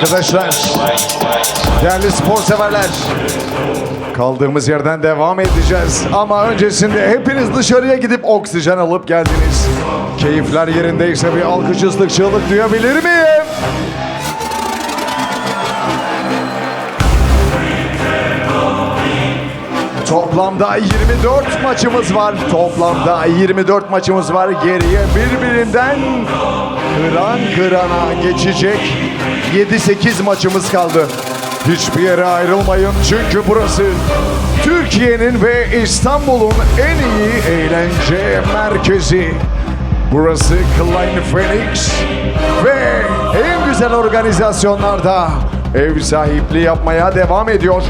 arkadaşlar. Değerli spor severler. Kaldığımız yerden devam edeceğiz. Ama öncesinde hepiniz dışarıya gidip oksijen alıp geldiniz. Keyifler yerindeyse bir alkış ıslık çığlık duyabilir miyim? Toplamda 24 maçımız var. Toplamda 24 maçımız var. Geriye birbirinden kıran kırana geçecek 7-8 maçımız kaldı. Hiçbir yere ayrılmayın çünkü burası Türkiye'nin ve İstanbul'un en iyi eğlence merkezi. Burası Klein Phoenix ve en güzel organizasyonlarda ev sahipliği yapmaya devam ediyor.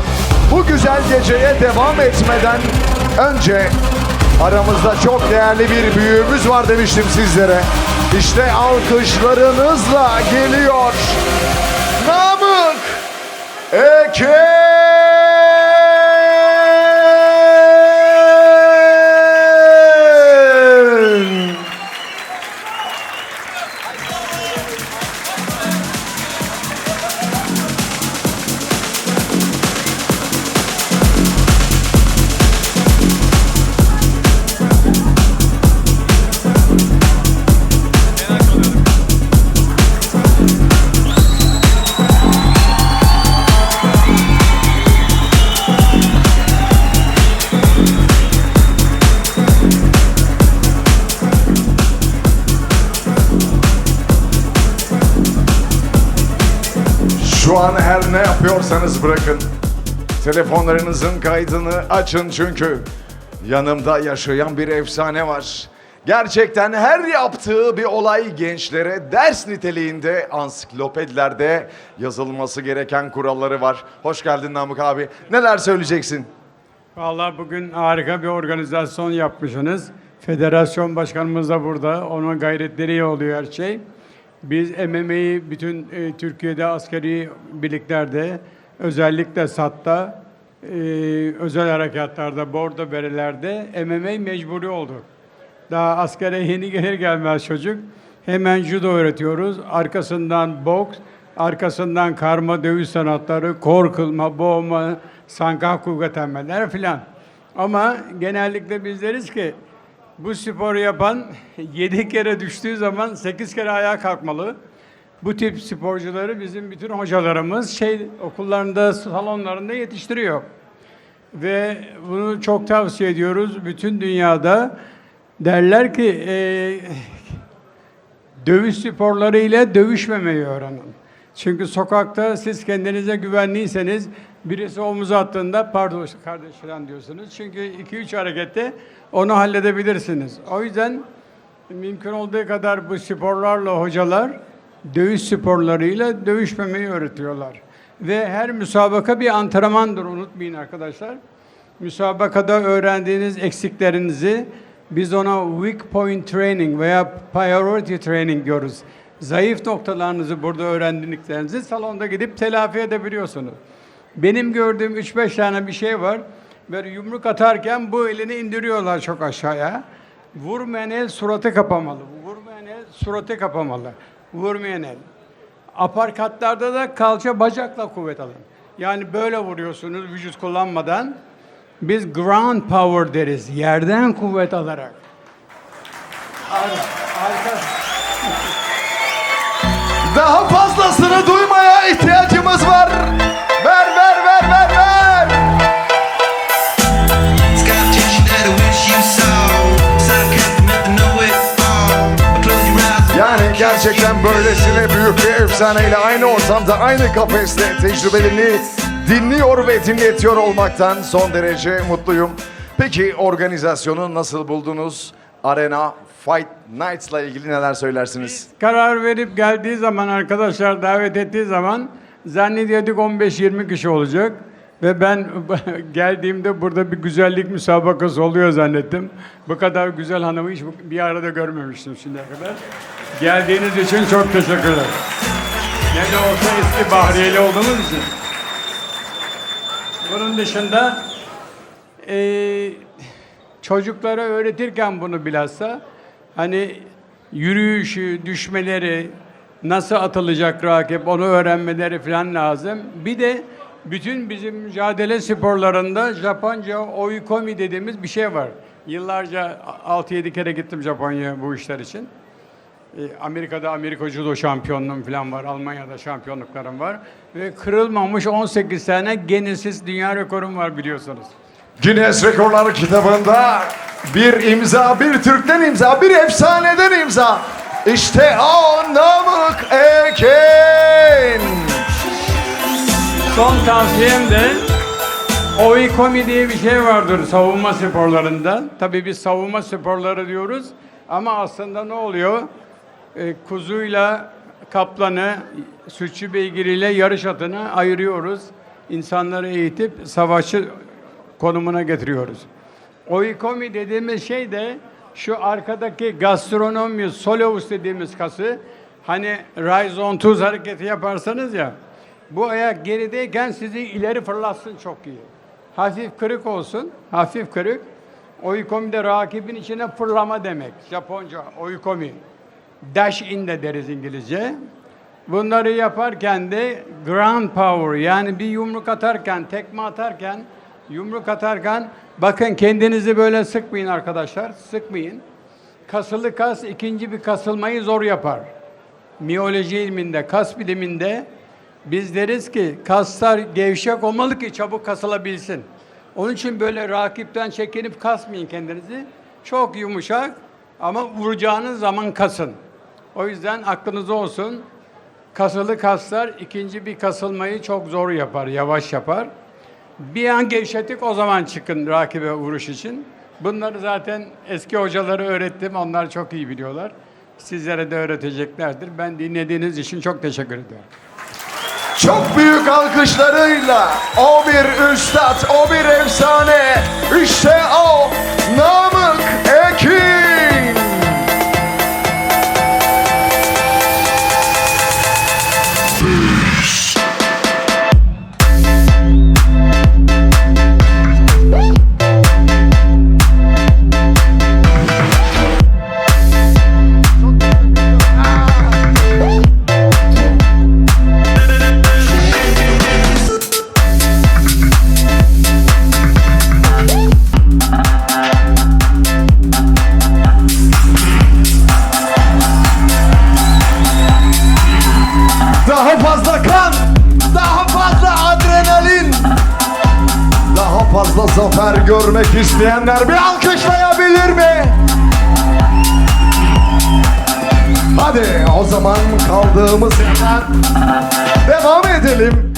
Bu güzel geceye devam etmeden önce aramızda çok değerli bir büyüğümüz var demiştim sizlere. İşte alkışlarınızla geliyor. Namık Eken. Şu an her ne yapıyorsanız bırakın. Telefonlarınızın kaydını açın çünkü yanımda yaşayan bir efsane var. Gerçekten her yaptığı bir olay gençlere ders niteliğinde ansiklopedilerde yazılması gereken kuralları var. Hoş geldin Namık abi. Neler söyleyeceksin? Vallahi bugün harika bir organizasyon yapmışsınız. Federasyon başkanımız da burada. Onun gayretleri iyi oluyor her şey. Biz MMA'yi bütün e, Türkiye'de askeri birliklerde, özellikle SAT'ta, e, özel harekatlarda, bordo berelerde MMA mecburi olduk. Daha askere yeni gelir gelmez çocuk. Hemen judo öğretiyoruz. Arkasından boks, arkasından karma dövüş sanatları, kor kılma, boğma, sankaku temeller filan. Ama genellikle biz deriz ki bu sporu yapan 7 kere düştüğü zaman 8 kere ayağa kalkmalı. Bu tip sporcuları bizim bütün hocalarımız şey okullarında, salonlarında yetiştiriyor. Ve bunu çok tavsiye ediyoruz. Bütün dünyada derler ki e, dövüş sporları ile dövüşmemeyi öğrenin. Çünkü sokakta siz kendinize güvenliyseniz birisi omuza attığında pardon kardeş falan diyorsunuz. Çünkü 2-3 harekette onu halledebilirsiniz. O yüzden mümkün olduğu kadar bu sporlarla hocalar dövüş sporlarıyla dövüşmemeyi öğretiyorlar. Ve her müsabaka bir antrenmandır unutmayın arkadaşlar. Müsabakada öğrendiğiniz eksiklerinizi biz ona weak point training veya priority training diyoruz. Zayıf noktalarınızı burada öğrendiklerinizi salonda gidip telafi edebiliyorsunuz. Benim gördüğüm 3-5 tane bir şey var. Böyle yumruk atarken bu elini indiriyorlar çok aşağıya. Vurmayan el suratı kapamalı. Vurmayan el suratı kapamalı. Vurmayan el. Aparkatlarda da kalça bacakla kuvvet alın. Yani böyle vuruyorsunuz vücut kullanmadan. Biz ground power deriz. Yerden kuvvet alarak. Har- Harika. Daha fazlasını duymaya ihtiyacımız var. Ver ver ver ver ver. Yani gerçekten böylesine büyük bir efsaneyle aynı ortamda, aynı kafeste tecrübelerini dinliyor ve dinletiyor olmaktan son derece mutluyum. Peki organizasyonu nasıl buldunuz? Arena Fight Nights'la ilgili neler söylersiniz? Karar verip geldiği zaman arkadaşlar davet ettiği zaman zannediyorduk 15-20 kişi olacak. Ve ben geldiğimde burada bir güzellik müsabakası oluyor zannettim. Bu kadar güzel hanımı hiç bir arada görmemiştim şimdiye kadar. Geldiğiniz için çok teşekkürler. Ne de olsa eski Bahriyeli olduğumuz için. Bunun dışında eee çocuklara öğretirken bunu bilhassa hani yürüyüşü, düşmeleri, nasıl atılacak rakip onu öğrenmeleri falan lazım. Bir de bütün bizim mücadele sporlarında Japonca oikomi dediğimiz bir şey var. Yıllarca 6-7 kere gittim Japonya'ya bu işler için. E, Amerika'da Amerika Judo şampiyonluğum falan var. Almanya'da şampiyonluklarım var. Ve kırılmamış 18 tane Guinness dünya rekorum var biliyorsunuz. Guinness Rekorlar kitabında bir imza, bir Türk'ten imza, bir efsaneden imza. İşte o Namık Ekin. Son tavsiyem de Oikomi diye bir şey vardır savunma sporlarında. Tabii biz savunma sporları diyoruz ama aslında ne oluyor? Ee, kuzuyla kaplanı, sütçü beygiriyle yarış atını ayırıyoruz. İnsanları eğitip savaşçı konumuna getiriyoruz. Oikomi dediğimiz şey de şu arkadaki gastronomi soleus dediğimiz kası hani rise on tuz hareketi yaparsanız ya bu ayak gerideyken sizi ileri fırlatsın çok iyi. Hafif kırık olsun, hafif kırık. Oikomi de rakibin içine fırlama demek. Japonca oikomi. Dash in de deriz İngilizce. Bunları yaparken de ground power yani bir yumruk atarken, tekme atarken, yumruk atarken bakın kendinizi böyle sıkmayın arkadaşlar, sıkmayın. Kasılı kas ikinci bir kasılmayı zor yapar. Miyoloji ilminde, kas biliminde biz deriz ki kaslar gevşek olmalı ki çabuk kasılabilsin. Onun için böyle rakipten çekinip kasmayın kendinizi. Çok yumuşak ama vuracağınız zaman kasın. O yüzden aklınızda olsun. Kasılı kaslar ikinci bir kasılmayı çok zor yapar, yavaş yapar. Bir an gevşettik o zaman çıkın rakibe vuruş için. Bunları zaten eski hocaları öğrettim. Onlar çok iyi biliyorlar. Sizlere de öğreteceklerdir. Ben dinlediğiniz için çok teşekkür ediyorum. Çok büyük alkışlarıyla o bir üstad, o bir efsane. İşte o Namık zafer görmek isteyenler bir alkışlayabilir mi? Hadi o zaman kaldığımız yerden devam edelim.